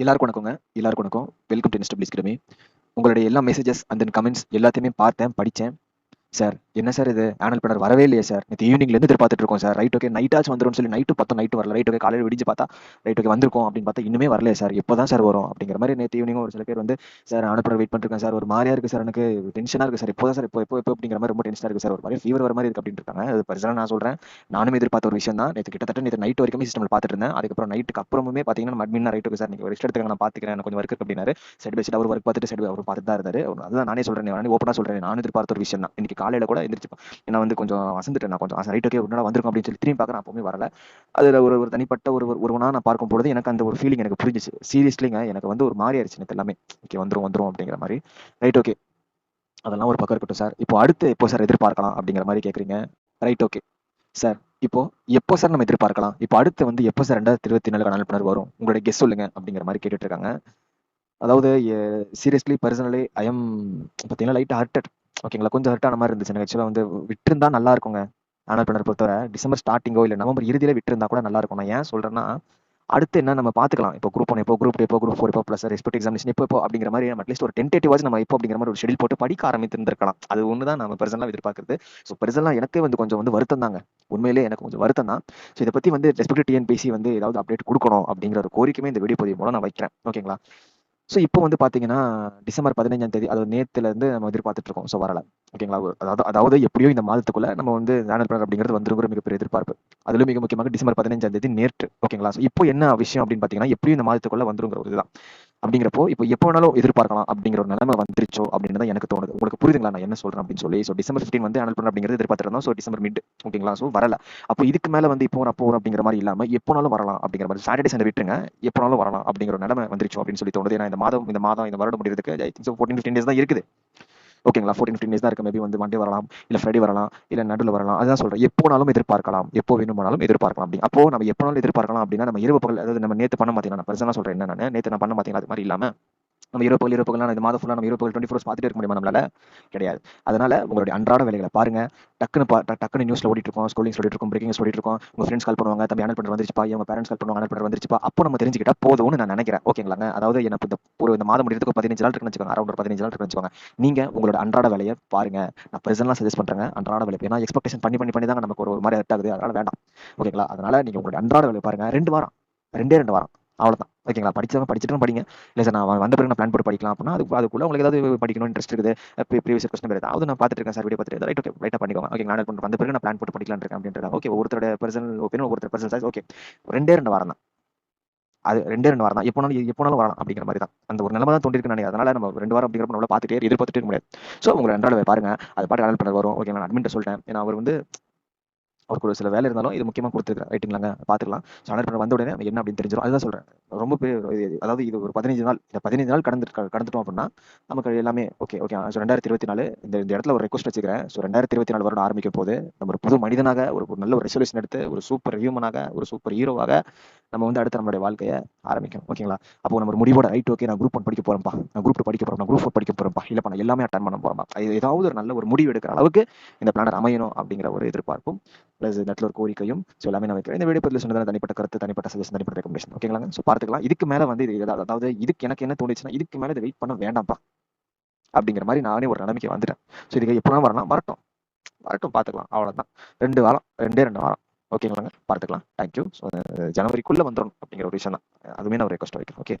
எல்லாருக்கும் வணக்கங்க. எல்லாருக்கும் வணக்கம். வெல்கம் டு இன்ஸ்டபிளிஸ் உங்களுடைய எல்லா மெசேஜஸ் அண்ட் தென் கமெண்ட்ஸ் எல்லாத்தையுமே பார்த்தேன் படித்தேன். சார் என்ன சார் இது? ஆனல் பண்ணர் வரவே இல்லையே சார். நேற்று ஈவினிங்லேருந்து எதிர்பார்த்துட்டு இருக்கோம் சார். ரைட் ஓகே நைட்டாச்சும் வந்துடும் சொல்லி நைட்டு பத்தம் நைட்டு வரல. ரைட் ஓகே காலையில் விடிஞ்சு பார்த்தா ரைட் ஓகே வந்திருக்கும் அப்படின்னு பார்த்தா இன்னுமே வரலையே சார். எப்போ தான் சார் வரும் அப்படிங்கிற மாதிரி நேற்று ஈவினிங் ஒரு சில பேர் வந்து சார் ஆனல் வெயிட் பண்ணிருக்கேன் சார். ஒரு மாதிரியா இருக்குது சார் எனக்கு. டென்ஷனாக இருக்குது சார். இப்போ தான் சார்? இப்போ இப்போ இப்போ அப்படிங்கிற மாதிரி ரொம்ப டென்ஷனாக இருக்குது சார். ஒரு மாதிரி ஃபீவர் வர மாதிரி இருக்குது அப்படின்னு இருக்காங்க. அது பரிசலாக நான் சொல்கிறேன் நானும் எதிர்பார்த்த ஒரு விஷயம் தான். நேற்று கிட்டத்தட்ட நேற்று நைட் வரைக்கும் சிஸ்டமில் பார்த்துட்டு இருந்தேன். அதுக்கப்புறம் நைட்டுக்கு அப்புறமே பார்த்தீங்கன்னா நம்ம அட்மின் ரைட் ஓகே சார். நீங்கள் ரெஸ்ட் எடுத்துக்க நான் பார்த்துக்கிறேன். எனக்கு கொஞ்சம் ஒர்க் அப்படின்னாரு. சைடு பை சைடு அவர் ஒர்க் பார்த்துட்டு சைடு அவர் பார்த்துட்டு தான் இருந்தார். அதுதான் நானே சொல்கிறேன் நானே ஓப்பனாக சொல்கிறேன் நானும் எதிர்பார்த்த ஒரு விஷயம் தான். இன்னைக்கு காலையில் கூட எந்திரிச்சுப்பேன். ஏன்னா வந்து கொஞ்சம் வசந்துட்டேன் நான் கொஞ்சம் ரைட் ஓகே உடனே வந்துருக்கும் வந்திருக்கும் அப்படின்னு சொல்லி திரும்பி பார்க்குறேன் அப்பவுமே வரல. அதில் ஒரு ஒரு தனிப்பட்ட ஒரு ஒரு- ஒருவனா நான் பார்க்கும் பொழுது எனக்கு அந்த ஒரு ஃபீலிங் எனக்கு புரிஞ்சிச்சு. சீரியஸ்லிங்க எனக்கு வந்து ஒரு மாதிரி ஆயிடுச்சு எனக்கு எல்லாமே. ஓகே வந்துடும் வந்துடும் அப்படிங்கிற மாதிரி. ரைட் ஓகே அதெல்லாம் ஒரு பக்கம் இருக்கட்டும் சார். இப்போ அடுத்து எப்போ சார் எதிர்பார்க்கலாம் அப்படிங்கிற மாதிரி கேட்குறீங்க ரைட் ஓகே சார் இப்போ எப்போ சார் நம்ம எதிர்பார்க்கலாம்? இப்போ அடுத்து வந்து எப்போ சார் ரெண்டாயிரத்தி இருபத்தி நாலு அனுப்பினர் வரும்? உங்களுடைய கெஸ் சொல்லுங்க அப்படிங்கிற மாதிரி கேட்டுட்டு இருக்காங்க. அதாவது சீரியஸ்லி பர்சனலி ஐ எம் பார்த்தீங்கன்னா லைட் ஹார்ட்டட் ஓகேங்களா? கொஞ்சம் ஹர்ட் ஆன மாதிரி இருந்துச்சு. எனக்கு ஆக்சுவலாக வந்து விட்டுருந்தா நல்லா இருக்குங்க. ஆனல் பண்ணர் பொறுத்தவரை டிசம்பர் ஸ்டார்டிங்கோ இல்லை நவம்பர் இறுதியில விட்டுருந்தா கூட நல்லா இருக்கும். நான் ஏன் சொல்றேன்னா அடுத்து என்ன நம்ம பார்த்துக்கலாம். இப்போ குரூப் ஒன் இப்போ குரூப் டூ இப்போ குரூப் ஃபோர் இப்போ ப்ளஸ் ரெஸ்பெக்ட் எக்ஸாமினேஷன் இப்போ இப்போ அப்படிங்கிற மாதிரி நம்ம அட்லீஸ்ட் ஒரு டென்டேட்டிவாச்சு நம்ம இப்போ அப்படிங்கிற மாதிரி ஒரு ஷெடியூல் போட்டு படிக்க ஆரம்பித்திருந்திருக்கலாம். அது ஒன்று தான் நம்ம பர்சனலாக எதிர்பார்க்குறது. ஸோ பிரசன்லாம் எனக்கே வந்து கொஞ்சம் வந்து வருத்தம் தாங்க. உண்மையிலே எனக்கு கொஞ்சம் வருத்தம் தான். ஸோ இதை பற்றி வந்து ரெஸ்பெக்ட் டிஎன்பிசி வந்து ஏதாவது அப்டேட் கொடுக்கணும் அப்படிங்கிற ஒரு கோரிக்கையுமே இந்த வீடியோ பதிவு மூலம் நான் வைக்கிறேன். ஓகேங்களா? ஸோ இப்போ வந்து பார்த்தீங்கன்னா டிசம்பர் பதினஞ்சாம் தேதி அதாவது நேத்துல இருந்து நம்ம எதிர்பார்த்துட்டு இருக்கோம் ஸோ வரல. ஓகேங்களா? அதாவது அதாவது எப்படியோ இந்த மாதத்துக்குள்ள நம்ம வந்து சேனல் பண்ணர் அப்படிங்கிறது வந்துருங்கிற மிகப்பெரிய எதிர்பார்ப்பு. அதிலும் மிக முக்கியமாக டிசம்பர் பதினஞ்சாம் தேதி நேற்று. ஓகேங்களா? ஸோ இப்போ என்ன விஷயம் அப்படின்னு பார்த்தீங்கன்னா எப்படியும் இந்த மாதத்துக்குள்ள வந்துருங்கிற ஒரு இதுதான். அப்படிங்கிறப்போ இப்போ எப்போ வேணாலும் எதிர்பார்க்கலாம் அப்படிங்கிற ஒரு நிலைமை வந்துருச்சோ அப்படின்னு தான் எனக்கு தோணுது. உங்களுக்கு புரியுதுங்களா? நான் என்ன சொல்றேன் அப்படின்னு சொல்லி. ஸோ டிசம்பர் 15 வந்து அனல் பண்ண அப்படிங்கிறது எதிர்பார்த்துருந்தோம் ஸோ டிசம்பர் மிட் ஓகேங்களா? ஸோ வரல. அப்போ இதுக்கு மேலே வந்து இப்போ அப்போ அப்படிங்கிற மாதிரி இல்லாமல் எப்போனாலும் வரலாம் அப்படிங்கிற மாதிரி. சாட்டர்டே சண்டே விட்டுருங்க. எப்போனாலும் வரலாம் அப்படிங்கிற ஒரு நிலைமை வந்துருச்சோ அப்படின்னு சொல்லி தோணுது. ஏன்னா இந்த மாதம் இந்த மாதம் இந்த வருடம் முடியறதுக்கு I think fourteen fifteen days தான் இருக்குது. ஓகேங்களா ஃபோர்டீன் ஃபிஃப்டின் டேஸ் தான் இருக்கு. மேபி வந்து மண்டே வரலாம் இல்ல ஃப்ரைடே வரலாம் இல்ல நடுவில் வரலாம். அதுதான் சொல்றேன். எப்போனாலும் எதிர்பார்க்கலாம். எப்போ வேணுமானாலும் எதிர்பார்க்கலாம் அப்படி அப்போ நம்ம எப்போனாலும் எதிர்பார்க்கலாம் அப்படின்னா நம்ம இரவு பகல் அதாவது நம்ம நேத்து பண்ண மாட்டீங்கன்னா நான் பர்சனலாக சொல்றேன் என்ன நான்? நேத்து நான் பண்ண மாட்டீங்கன்னா அது மாதிரி இல்லாம நம்ம இரவு பகல் இரவு இந்த மாதம் ஃபுல்லாக நம்ம இரவு பகல் டுவெண்ட்டி ஃபோர்ஸ் பார்த்துட்டே இருக்க முடியுமா நம்மளால? கிடையாது. அதனால உங்களுடைய அன்றாட வேலைகளை பாருங்க. டக்குன்னு பா- டக்குன்னு நியூஸ்ல ஓடிட்டு இருக்கோம் ஸ்கூலிங் ஓடிட்டு இருக்கோம் பிரேக்கிங் ஓடிட்டு இருக்கோம் உங்க ஃப்ரெண்ட்ஸ் கால் பண்ணுவாங்க தம்பி அனல் பண்ணுற வந்துருச்சுப்பா உங்க பேரண்ட்ஸ் கால் பண்ணுவாங்க அனல் பண்ணுற வந்துருச்சுப்பா. அப்போ நம்ம தெரிஞ்சுக்கிட்டா போதும்னு நான் நினைக்கிறேன். ஓகேங்களாங்க அதாவது எனக்கு இந்த ஒரு இந்த மாதம் முடியறதுக்கு பதினஞ்சு நாள் இருக்குன்னு வச்சுக்கோங்க அரௌண்ட் ஒரு பதினஞ்சு நாள் இருக்குன்னு வச்சுக்கோங்க. நீங்க உங்களோட அன்றாட வேலையை பாருங்க. நான் பிரசன்ட்லாம் சஜஸ்ட் பண்றேங்க அன்றாட வேலை. ஏன்னா எக்ஸ்பெக்டேஷன் பண்ணி பண்ணி பண்ணி தாங்க நமக்கு ஒரு மாதிரி ஹர்ட் ஆகுது. அதனால வேண்டாம். ஓகேங்களா அதனால நீங்க உங்களோட அன்றாட வேலையை பாருங்க. ரெண்டு வாரம். ரெண்டே ரெண்டு வாரம். அவ்வளவுதான். ஓகேங்களா படிச்சவங்க படிச்சுட்டு படிங்க. இல்லை சார் நான் வந்த பிறகு நான் பிளான் போட்டு படிக்கலாம் அப்படின்னா அதுக்கு அதுக்குள்ள உங்களுக்கு ஏதாவது படிக்கணும் இன்ட்ரெஸ்ட் இருக்குது. ப்ரீவியஸ் கொஸ்டின் வேறு ஏதாவது நான் பார்த்துட்டு இருக்கேன் சார் வீடியோ பார்த்துட்டு. ரைட் ஓகே ரைட்டாக பண்ணிக்கோங்க. ஓகே நான் வந்த பிறகு நான் பிளான் போட்டு படிக்கலாம் இருக்கேன் அப்படின்றது ஓகே ஒருத்தரோட பர்சனல் ஒப்பீனியன் ஒருத்தர் பர்சனல் சைஸ் ஓகே ரெண்டே ரெண்டு வாரம் தான். அது ரெண்டே ரெண்டு வாரம் தான். எப்போனாலும் எப்போனாலும் வரலாம் அப்படிங்கிற மாதிரி தான். அந்த ஒரு நிலமை தான் தோண்டிருக்கு நினைக்கிறேன். அதனால நம்ம ரெண்டு வாரம் அப்படிங்கிறப்ப நம்மள பார்த்துட்டே எதிர்பார்த்துட்டு இருக்க முடியாது. ஸோ உங்களை ரெண்டாவது பாருங்க. அது பாட்டு அனல் பண்ண வரும். ஓகே நான் அட்மின் சொல்லிட்டேன். ஏன்னா அவர் வந்து அவருக்கு ஒரு சில வேலை இருந்தாலும் இது முக்கியமாக கொடுத்துருக்கேன் ரைட்டுங்களாங்க பார்த்துக்கலாம். ஸோ அனல் பண்ண வந்த உடனே என்ன அப்படின்னு தெரிஞ்சிடும் அதுதான் சொல்றேன். ரொம்ப பெரிய அதாவது இது ஒரு பதினஞ்சு நாள் இந்த பதினஞ்சு நாள் கடந்து கடந்துட்டோம் அப்படின்னா நமக்கு எல்லாமே ஓகே ஓகே ஸோ ரெண்டாயிரத்தி இருபத்தி நாலு இந்த இந்த இடத்துல ஒரு ரெக்வஸ்ட் வச்சுக்கிறேன். ஸோ ரெண்டாயிரத்தி இருபத்தி நாலு வருடம் ஆரம்பிக்கும் போது நம்ம ஒரு புது மனிதனாக ஒரு ஒரு நல்ல ஒரு ரெசல்யூஷன் எடுத்து ஒரு சூப்பர் ஹியூமனாக ஒரு சூப்பர் ஹீரோவாக நம்ம வந்து அடுத்து நம்மளுடைய வாழ்க்கையை ஆரம்பிக்கணும். ஓகேங்களா? அப்போ நம்ம ஒரு முடிவோட ரைட் ஓகே நான் குரூப் ஒன் படிக்க போறேன்ப்பா. நான் குரூப் டூ படிக்க போறேன். நான் குரூப் ஃபோர் படிக்க போறேன்ப்பா. இல்லை நான் எல்லாமே அட்டன் பண்ண போறேன்ப்பா. ஏதாவது ஒரு நல்ல ஒரு முடிவு எடுக்கிற அளவுக்கு இந்த பிளானர் அமையணும் அப்படிங்கிற ஒரு எதிர்பார்ப்பும் ப்ளஸ் நெட்ல ஒரு கோரிக்கையும் ஸோ எல்லாமே நான் வைக்கிறேன். இந்த வீடியோ பதில் சொன்னதான தனிப்பட்ட கருத்து தனிப்பட்ட சஜஷன் தனிப்பட்ட ரெக்கமெண்டேஷன் ஓகேங்களா ஸோ பார்த்துக்கலாம். இதுக்கு மேலே வந்து இது அதாவது இதுக்கு எனக்கு என்ன தோணுச்சுன்னா இதுக்கு மேலே இதை வெயிட் பண்ண வேண்டாம்ப்பா. அப்படிங்கிற மாதிரி நானே ஒரு நிலைமைக்கு வந்துட்டேன். ஸோ இதுக்கு எப்போ வரலாம். வரட்டும். வரட்டும் பார்த்துக்கலாம். அவ்வளவுதான். ரெண்டு வாரம். ரெண்டே ரெண்டு வாரம். ஓகேங்களாங்க பார்த்துக்கலாம். தேங்க்யூ ஸோ ஜனவரிக்குள்ளே வந்துடும் அப்படிங்கிற ஒரு விஷயம் தான் அதுவுமே நான் ஒரு ரெக்வஸ்ட் வைக்கிறேன். ஓகே